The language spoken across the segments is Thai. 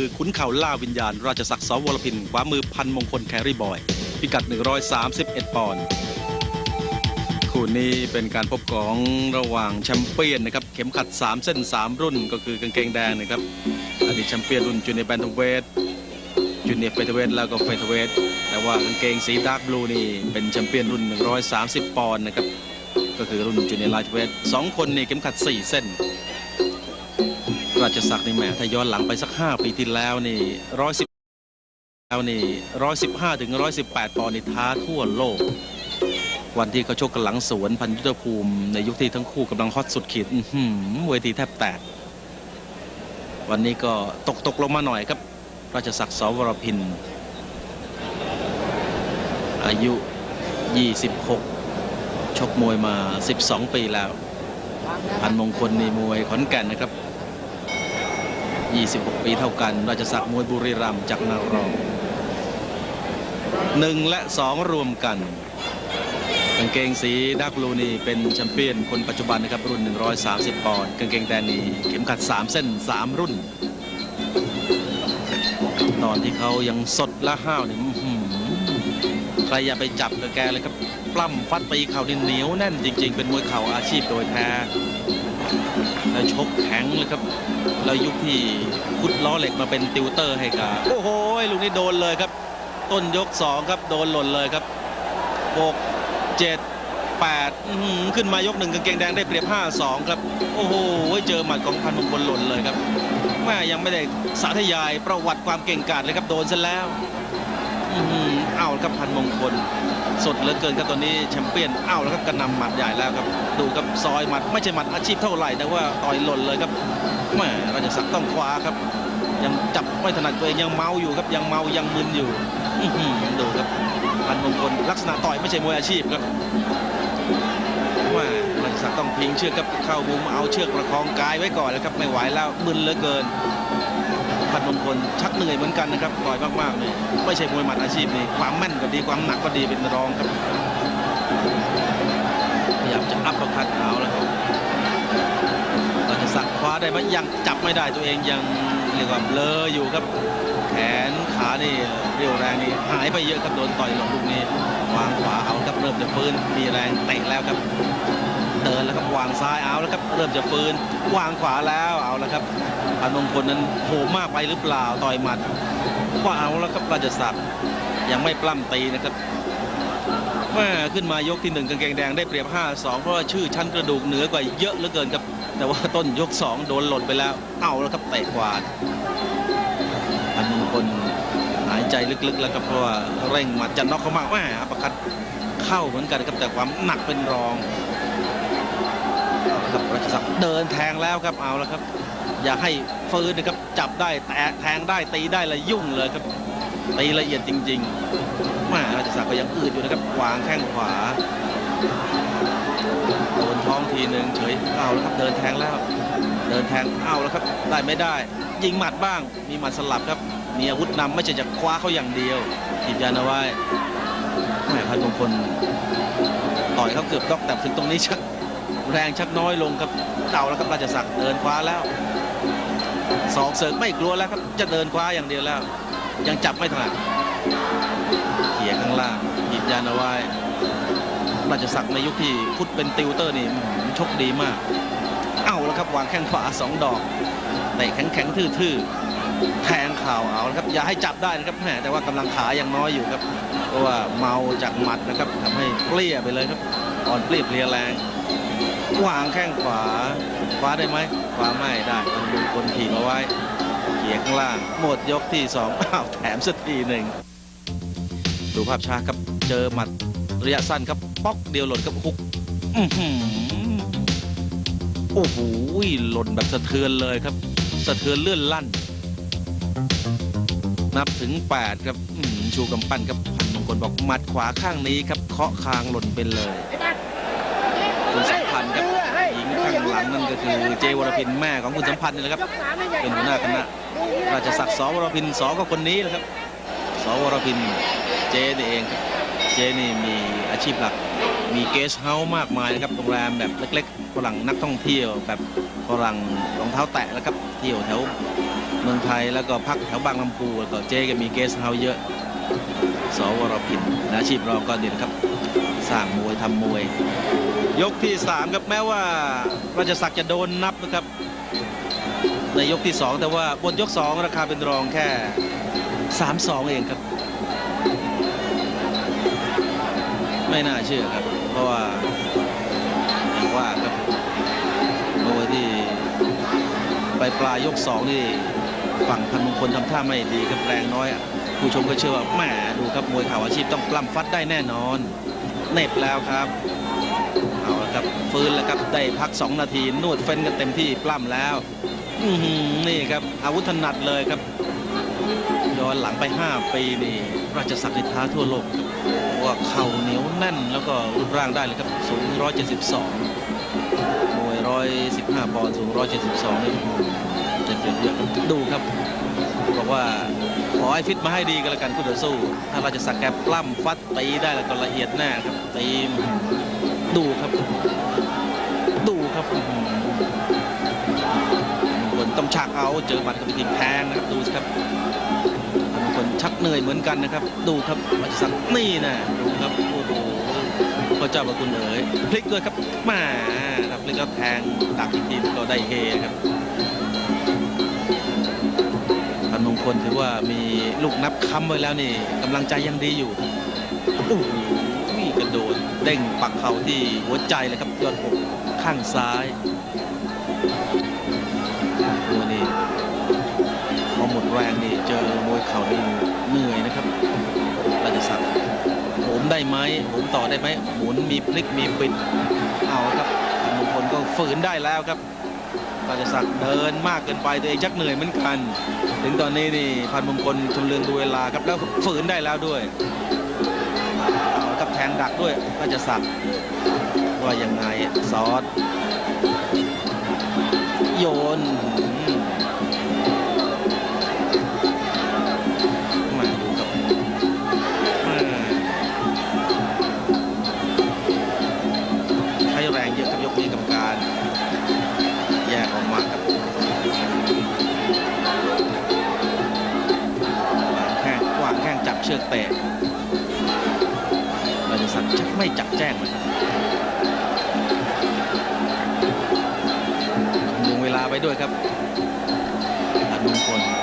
คือขุนเข่าล่าวิญญาณ ราชศักดิ์สวรพินขวามือพันมงคลแครี่บอย พิกัด 131 ปอนด์คู่นี้เป็นการพบของระหว่างแชมเปี้ยนนะครับ เข็มขัด 3 เส้น 3 รุ่นก็คือกางเกงแดงนะครับอดีตแชมเปี้ยนรุ่นจูเนียร์แบนทเวทจูเนียร์เฟเธเวทแล้วก็เฟเธเวทแต่ว่ากางเกงสีดาร์กบลูนี่เป็นแชมเปี้ยนรุ่น 130 ปอนด์นะครับก็คือรุ่นจูเนียร์ไลท์เวทสองคนนี่เข็มขัด 4 เส้น ราชศักดิ์นี่แหมถ้าย้อนหลังไปสัก 5 ปีที่แล้วนี่ร้อยสิบแล้วนี่ร้อยสิบห้าถึงร้อยสิบแปดปอนด์นี่ท้าทั่วโลก วันที่เขาชกกันหลังสวนพันยุทธภูมิ ในยุคที่ทั้งคู่กำลังฮอตสุดขีดเวทีแทบแตก วันนี้ก็ตกตกลงมาหน่อยครับ ราชศักดิ์สวรพิน อายุ 26 ชกมวยมา 12 ปีแล้ว พันมงคลนี่มวยขอนแก่นนะครับ 26 ปีเท่ากัน ราชศักดิ์มวยบุรีรัมย์จากนารองหนึ่งและสองรวมกันกางเกงสีดักลูนีเป็นแชมเปี้ยนคนปัจจุบันนะครับรุ่น 130 ปอนด์กางเกงแดงนี่เข็มขัด 3 เส้น 3 รุ่น ตอนที่เขายังสดและห้าวนี่อื้อหือใครอย่าไปจับกับแกเลยครับ ปล้ำฟัดตีเข่านี่เหนียวแน่นจริง ๆ เป็นมวยเข่าอาชีพโดยแท้แล้วชกแข็งเลยครับแล้วยุคที่พุดล้อเหล็กมาเป็นติวเตอร์ให้กับโอ้โหลูกนี้โดนเลยครับ ต้นยก 2 ครับโดนหล่นเลยครับ6 7 8ขึ้นมายกหนึ่งกางเกงแดงได้เปรียบ 5 2 ครับ โอ้โหเจอหมัดของพันมงคลหล่นเลยครับแม่ยังไม่ได้สาธยายประวัติความเก่งกาจเลยครับโดนซะแล้ว อื้อหือเอาละครับพันมงคล สดเหลือเกินครับตอนนี้แชมเปี้ยนเอาแล้วครับกระนำหมัดใหญ่แล้วครับดูครับซอยหมัดไม่ใช่หมัดอาชีพเท่าไหร่แต่ว่าต่อยหล่นเลยครับแหมราชสักต้องคว้าครับ ยังจับไม่ถนัดตัวเองยังเมาอยู่ครับยังเมายังมึนอยู่อื้อหือดูครับพันมงคลลักษณะต่อยไม่ใช่มวยอาชีพครับแหมราชสักต้องพิงเชือกครับเข้ามุมเอาเชือกประคองกายไว้ก่อนแล้วครับไม่ไหวแล้วมึนเหลือเกิน พันมงคลชักเหนื่อยเหมือนกันนะครับต่อยมากๆเลยไม่ใช่มวยหมัดอาชีพนี่ความแม่นก็ดีความหนักก็ดีเป็นรองครับพยายามจะอัพประคัดเอาแล้วครับเราจะสักคว้าได้ไหมยังจับไม่ได้ตัวเองยังเรียกว่าเบลออยู่ครับ แขนขานี่เรียวแรงนี่หายไปเยอะครับโดนต่อยหลงลูกนี้วางขวาเอาครับเริ่มจะฟื้นมีแรงเตะแล้วครับ ดินแล้วครับวางซ้ายเอาแล้วครับเริ่มจะฟืนวางขวาแล้วเอาแล้วครับพันมงคลนั้นโหมมากไปหรือเปล่าต่อยหมัดว่าเอาแล้วครับราชศักดิ์ยังไม่ปล้ำตีนะครับแม่ขึ้นมายกที่หนึ่งกางเกงแดงได้เปรียบ 5-2 เพราะว่าชื่อชั้นกระดูกเหนือกว่าเยอะเหลือเกินครับ แต่ว่าต้นยก 2 โดนหล่นไปแล้ว เอาแล้วครับเตะขวาดพันมงคลหายใจลึกๆแล้วครับเพราะว่าเร่งหมัดจะน็อกเขามากแม่อัปคัดเข้าเหมือนกันครับแต่ความหนักเป็นรอง ครับรัชศักดิ์เดินแทงแล้วครับเอาแล้วครับ อย่าให้ฟื้นนะครับจับได้แตะแทงได้ตีได้ละยุ่งเลยครับตีละเอียดจริงๆแม่รัชศักดิ์ก็ยังอืดอยู่นะครับวางแข้งขวาโดนท้องทีหนึ่งเฉยเอาแล้วครับเดินแทงแล้ว เดินแทงเอาแล้วครับได้ไม่ได้ยิงหมัดบ้าง มีหมัดสลับครับมีอาวุธนำไม่ใช่จะคว้าเขาอย่างเดียวถีบยันเอาไว้แม่พันมงคลต่อยเขาเกือบดอกแต่ถึงตรงนี้ชัก แรงชักน้อยลงครับเก่าแล้วครับราชศักเดินคว้าแล้วสองเสริมไม่กลัวแล้วครับจะเดินคว้าอย่างเดียวแล้ว ยังจับไม่ถนัดเขี่ยข้างล่างหยิบยานเอาไว้ราชศักในยุคที่พุทธเป็นติวเตอร์นี่ชกดีมาก เอาแล้วครับวางแข้งขวาสองดอกเตะแข็งๆทื่อๆแทงข่าวเอาแล้วครับอย่าให้จับได้นะครับแหมแต่ว่ากำลังขายังน้อยอยู่ครับเพราะว่าเมาจากหมัดนะครับทำให้เปรี้ยไปเลยครับอ่อนเปรี้ยเพลียแรง วางแข้งขวาขวาได้ไหมขวาไม่ได้ต้องดูคนถีบเอาไว้เขียข้างล่าง หมดยกที่สองอ้าวแถมสักทีหนึ่งดูภาพช้าครับเจอหมัดระยะสั้นครับป๊อกเดียวหล่นกับฮุกอื้อหือโอ้โหหล่นแบบสะเทือนเลยครับ สะเทือนเลื่อนลั่น นับถึง 8 ครับชูกำปั้นครับพันมงคลบอกหมัดขวาข้างนี้ครับเคาะคางหล่นไปเลย คุณสัมพันธ์ครับหญิงข้างหลังนั่นก็คือเจวรพินแม่ของคุณสัมพันธ์นี่แหละครับ เป็นหัวหน้าคณะราชศักดิ์สวรพินสก็คนนี้แหละครับ สวรพินเจนี่เองครับเจนี่มีอาชีพหลัก มีเกสเฮาส์มากมายนะครับโรงแรมแบบเล็กๆฝรั่งนักท่องเที่ยวแบบฝรั่งรองเท้าแตะแล้วครับเที่ยวแถวเมืองไทยแล้วก็พักแถวบางลำพูแล้วก็เจก็มีเกสเฮาส์เยอะ สวรพินอาชีพรองก็เด่นครับ สร้างมวยทำมวย ยกที่3ครับแม้ว่าราชศักดิ์จะโดนนับนะครับ ในยกที่ 2 แต่ว่าบนยก 2 ราคาเป็นรองแค่ 3-2 เองครับ ไม่น่าเชื่อครับ เพราะว่าอย่างว่าครับมวยที่ไปปลายยก 2 นี่ฝั่งพันมงคลทำท่าไม่ดีครับแรงน้อย ผู้ชมก็เชื่อว่าแหมดูครับมวยข่าอาชีพต้องปล้ำฟัดได้แน่นอน เน็บแล้วครับเอาละครับฟื้นแล้วครับได้พัก 2 นาทีนวดเฟ้นกันเต็มที่ปล้ำแล้วนี่ครับอาวุธถนัดเลยครับย้อนหลังไป 5 ปีนี่ราชสักดิ์ท้าทั่วโลกว่าเข่าเหนียวแน่นแล้วก็รูปร่างได้เลยครับสูง 172มวย115ปอนด์สูง 172นี่ เต็มเปียบเยอะครับดูครับบอกว่าขอให้ฟิตมาให้ดีกันแล้วกันคู่ต่อสู้ ถ้าเราจะสักแกปล้ำฟัดตีได้แล้วก็ละเอียดแน่ครับตีดูครับ ดูครับอื้อหือมงคลต้องฉากเอาเจอหมัดกับทีมแพงนะครับดูสิครับคลชักเหนื่อยเหมือนกันนะครับ ดูครับราสักนี่นะดูครับโอ้โหพระเจ้าประคุณเอ๋ยพลิกด้วยครับมาครับพลิกแล้วแทงดักอีกทีก็ได้เฮครับ พันถือว่ามีลูกนับค้ำไว้แล้วนี่กำลังใจยังดีอยู่โอ้โหกระโดดเด้งปักเข่าที่หัวใจเลยครับยอดอกข้างซ้ายมวนี่พอหมดแรงนี่เจอมวยเข่านี่เหนื่อยนะครับราชสักดิ์โหมได้ไหมโหมต่อได้ไหมหมุนมีพลิกมีปิดเอาครับมงคลก็ฝืนได้แล้วครับ ราชศักดิ์เดินมากเกินไปตัวเองชักเหนื่อยเหมือนกัน ถึงตอนนี้นี่พันมงคลชมเลืองดูเวลาครับแล้วฝืนได้แล้วด้วยกับแทงดักด้วยราชศักดิ์ว่ายังไงซอสโยน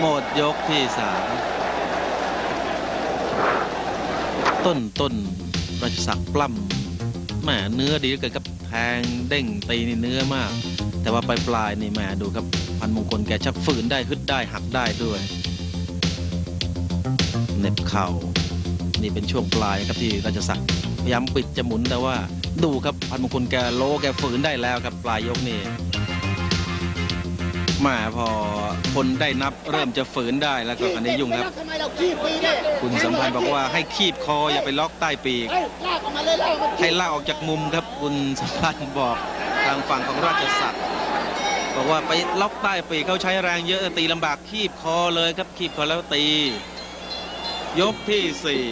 หมดยกที่สามต้นต้นราชสักดิ์ปล้ำแหมเนื้อดีเหลือเกินครับแทงเด้งตีนี่เนื้อมาก แต่ว่าปลายปลายนี่แหมดูครับพันมงคลแกชักฝืนได้ฮึดได้หักได้ด้วยเน็บเข่านี่เป็นช่วงปลายครับที่ราชสักดิ์พยายามปิดจะหมุนแต่ว่าดูครับพันมงคลแกโลแกฝืนได้แล้วครับปลายยกนี่ แหมาพอคนได้นับเริ่มจะฝืนได้แล้วก็อันนี้ยุ่งครับ ทำไมเราขี้ปีเนี่ยคุณสัมพันธ์บอกว่าให้คีบคออย่าไปล็อกใต้ปีก เฮ้ยลากออกมาเลยลากออกมาให้ลากออกจากมุมครับคุณสัมพันธ์บอกทางฝั่งของราชสักดิ์บอกว่าไปล็อกใต้ปีกเขาใช้แรงเยอะตีลำบากคีบคอเลยครับคีบคอแล้วตี ยกที่สี่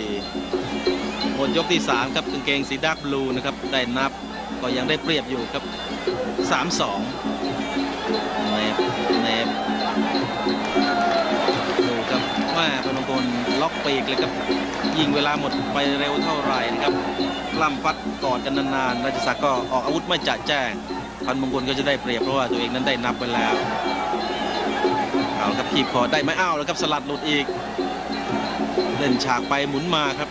หมดยกที่สามครับกางเกงสีดาร์กบลูนะครับได้นับก็ยังได้เปรียบอยู่ครับสามสอง เนบเนบดูครับว่าพนมพลล็อกปีกเลยครับ ยิงเวลาหมดไปเร็วเท่าไหร่นะครับล้ำฟัดกอดกันนานๆราชสักดิ์ก็ออกอาวุธไม่จะแจ้ง พันมงคลก็จะได้เปรียบเพราะว่าตัวเองนั้นได้นับไปแล้วเอาครับขีบคอได้ไหมอ้าวแล้วครับสลัดหลุดอีก เล่นฉากไปหมุนมาครับ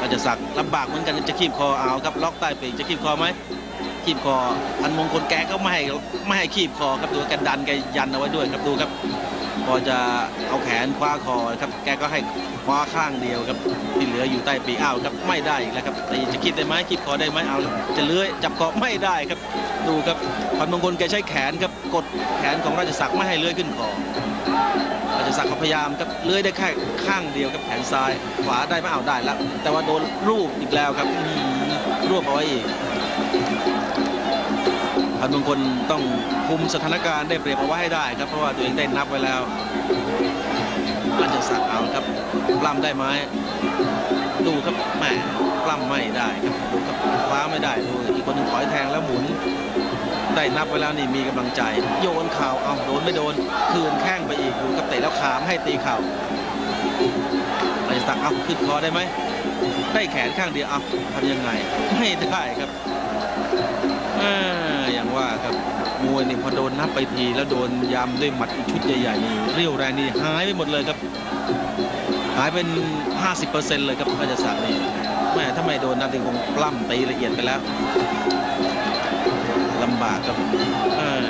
ราชสักดิ์ลำบากเหมือนกันจะขีบคอเอาครับล็อกใต้ปีกจะขีบคอไหม ขีบคอพันมงคลแกก็ไม่ให้ไม่ให้ขีบคอครับดูแกดันแกยันเอาไว้ด้วยครับดูครับพอจะเอาแขนคว้าคอครับ แกก็ให้คว้าข้างเดียวครับที่เหลืออยู่ใต้ปีอ้าวครับไม่ได้อีกแล้วครับตีจะคิดได้ไหมคิดคอได้ไหมเอาจะเลื้อยจับคอไม่ได้ครับ ดูครับพันมงคลแกใช้แขนครับกดแขนของราชศักดิ์ไม่ให้เลื้อยขึ้นคอ ราชศักดิ์เขาพยายามครับเลื้อยได้แค่ข้างเดียวครับแขนซ้าย ขวาได้ไหมเอาได้แล้ว แต่ว่าโดนรูปอีกแล้วครับรวบเอาไว้อีกพันมงคลต้องคุมสถานการณ์ได้เปรียบเอาไว้ให้ได้ครับเพราะว่าตัวเองได้นับไว้แล้วราชสักดิ์เอาครับปล้ำได้ไหมดูครับแหมปล้ำไม่ได้ครับดูครับคว้าไม่ได้ดูอีกคนหนึ่งถอยแทงแล้วหมุน ได้นับไว้แล้วนี่มีกำลังใจ โยนเข่าเอาโดนไม่โดน คืนแข้งไปอีกดูกับเตะแล้วขามให้ตีเข่าไรสักเอาขึ้นคอได้ไหมได้แขนข้างเดียวเอาทำยังไง ไม่ได้ครับอย่างว่าครับมวยนี่พอโดนนับไปทีแล้วโดนยำด้วยหมัดอีกชุดใหญ่ๆนี่เรี่ยวแรงนี่หายไปหมดเลยครับ หายเป็น 50%เลยครับราชสักดิ์นี่แม่ถ้าไม่โดนนับนี่คงปล้ำตีละเอียดไปแล้วำบากครับเออ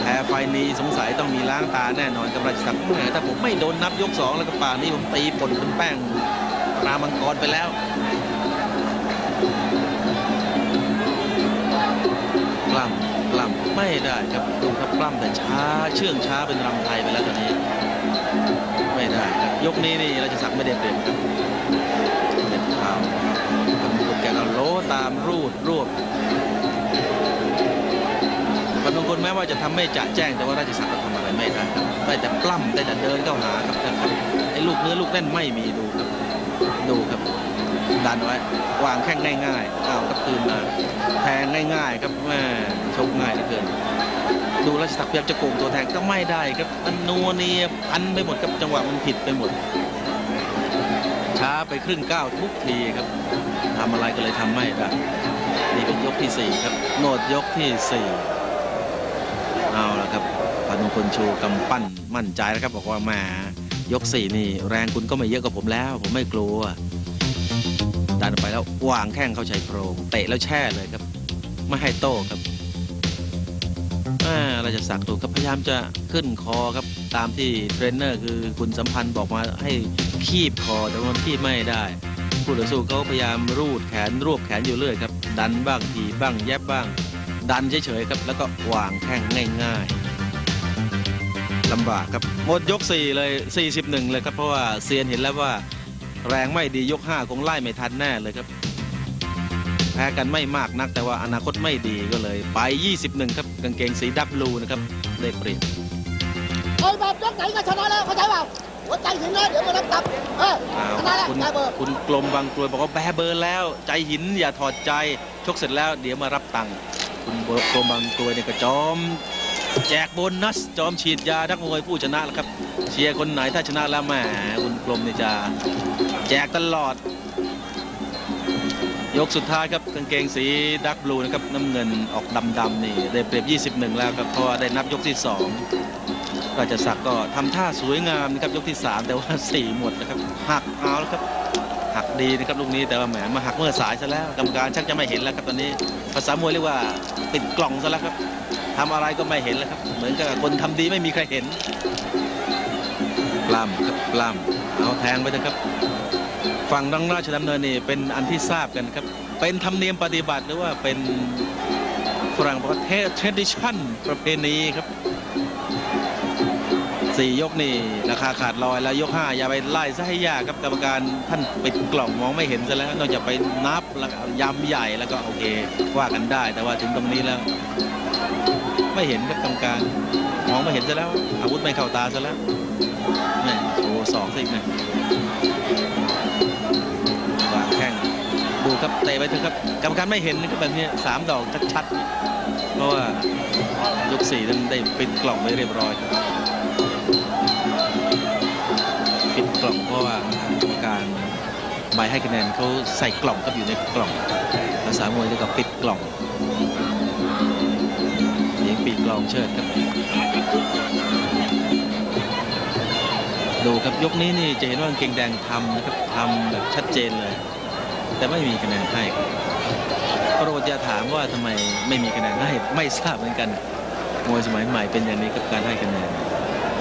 แพ้ไฟล์นี้สงสัยต้องมีล้างตาแน่นอนกับราชสักดิ์แหมถ้าผมไม่โดนนับยกสองแล้วก็ป่านนี้ผมตีผลเป็นแป้งรามังกรไปแล้วกล้ำกล้ำไม่ได้ครับดูครับกล้ำแต่ช้าเชื่องช้าเป็นรำไทยไปแล้วตอนนี้ ไม่ได้ครับยกนี้นี่ราชสักดิ์ไม่ได้เปลี่ยนครับเด็ดข่าวทำกดแกก็โลตามรูดรวบ นแม้ว่าจะทำไม่จะแจ้งแต่ว่าราชสักดิ์ก็ทำอะไรไม่ได้ครับได้แต่ปล้ำได้แต่เดินเข้าหาครับแต่ครับไอ้ลูกเนื้อลูกแน่นไม่มีดูครับดูครับดันไว้วางแข้งง่ายๆอ้าวครับคืนมาแทงง่าย ๆ ครับแม่ชกง่ายเหลือเกิน ดูราชสักดิ์พยายามจะโกงตัวแทงก็ไม่ได้ครับมันนัวเนียพันไปหมดครับจังหวะมันผิดไปหมด ช้าไปครึ่งก้าวทุกทีครับทำอะไรก็เลยทำไม่ได้นี่เป็นยกที่สี่ครับโนดยกที่สี่ เอาละครับพันมงคลชูกำปั้นมั่นใจแล้วครับ บอกว่าแหมยกสี่นี่ แรงคุณก็ไม่เยอะกว่าผมแล้ว ผมไม่กลัวดันไปแล้ววางแข้งเข้าชายโครงเตะแล้วแช่เลยครับ ไม่ให้โต้ครับเราจะสักถูกครับพยายามจะขึ้นคอครับ ตามที่เทรนเนอร์คือคุณสัมพันธ์บอกมาให้คีบคอแต่ว่าคีบไม่ได้ผู้ต่อสู้เขาพยายามรูดแขนรวบแขนอยู่เรื่อยครับ ดันบ้างทีบ้างแยบบ้าง ดันเฉยๆครับ แล้วก็วางแข้งง่ายๆลำบากครับหมดยก 4 เลย 41 เลยครับ เพราะว่าเซียนเห็นแล้วว่าแรงไม่ดียก 5 คงไล่ไม่ทันแน่เลยครับ แพ้กันไม่มากนักแต่ว่าอนาคตไม่ดีก็เลย ไป 21 ครับกางเกงสีดับลูนะครับได้เปรียบเฮ้ยแบบยกไหนก็ชนะแล้วเข้าใจเปล่าหัวใจถึงแล้วเดี๋ยวมารับกลับเอออ้าวชนะแล้วคุณได้เบอร์คุณกลมบางกลวยบอกว่าแบเบอร์แล้ว ใจหินอย่าถอดใจชกเสร็จแล้วเดี๋ยวมารับตังค์ คุณกลมบางกลวยเนี่ยก็จอม แจกโบนัสจอมฉีดยานักมวยผู้ชนะแล้วครับ เชียร์คนไหนถ้าชนะแล้วแหมคุณกลมเนี่ยจะแจกตลอด ยกสุดท้ายครับกางเกงสีดักบลูนะครับน้ำเงินออกดำๆนี่ได้เปรียบ 21 แล้วครับเพราะได้นับยกที่ 2 ราชสักก็ทำท่าสวยงามนะครับยกที่ 3 แต่ว่า 4 หมดนะครับหักเอาแล้วครับ หักดีนะครับลูกนี้แต่ว่าแหมมาหักเมื่อสายซะแล้วกรรมการชักจะไม่เห็นแล้วครับตอนนี้ ภาษามวยเรียกว่าติดกล่องซะแล้วครับทำอะไรก็ไม่เห็นแล้วครับ เหมือนกับคนทำดีไม่มีใครเห็นปล้ำครับปล้ำเอาแทงไปนะครับฝั่งดังราชดำเนินนี่เป็นอันที่ทราบกันครับ เป็นธรรมเนียมปฏิบัติหรือว่าเป็นฝรั่งบอกว่าเทส tradition ประเพณีครับ สี่ยกนี่ราคาขาดลอยแล้วยกห้าอย่าไปไล่ซะให้ยากครับกรรมการท่านปิดกล่องมองไม่เห็นซะแล้วนอกจากไปนับแล้วก็ยำใหญ่แล้วก็โอเคว่ากันได้ แต่ว่าถึงตรงนี้แล้ว ไม่เห็นครับกรรมการมองไม่เห็นซะแล้ว อาวุธไม่เข้าตาซะแล้วแม่โอ้สองสินะวางแข้งดูครับเตะไปเถอะครับกรรมการไม่เห็นนะครับแบบนี้สามดอกชัดๆเพราะว่ายกสี่นั้นได้ปิดกล่องไว้เรียบร้อย ราะว่ากรรมการใบให้คะแนนเขาใส่กล่องครับอยู่ในกล่องภาษามวยเรียกว่าปิดกล่องเสียงปีกล่องเชิดครับดูครับยกนี้นี่จะเห็นว่ากางเกงแดงทำนะครับทำแบบชัดเจนเลย แต่ไม่มีคะแนนให้ครับโปรดจะถามว่าทำไมไม่มีคะแนนให้ไม่ทราบเหมือนกันมวยสมัยใหม่เป็นอย่างนี้กับการให้คะแนน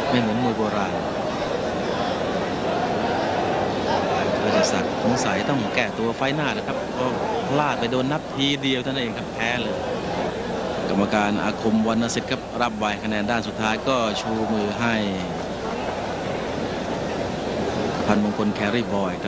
ไม่เหมือนมวยโบราณ ราชสักดิ์สงสัยต้องแก้ตัวไฟหน้านะครับก็พลาดไปโดนนับทีเดียวเท่านั้นเองครับแพ้เลย กรรมการอาคมวรรณสิทธิ์ครับรับใบคะแนนด้านสุดท้ายก็ชูมือให้ พันมงคลแครี่บอยครับ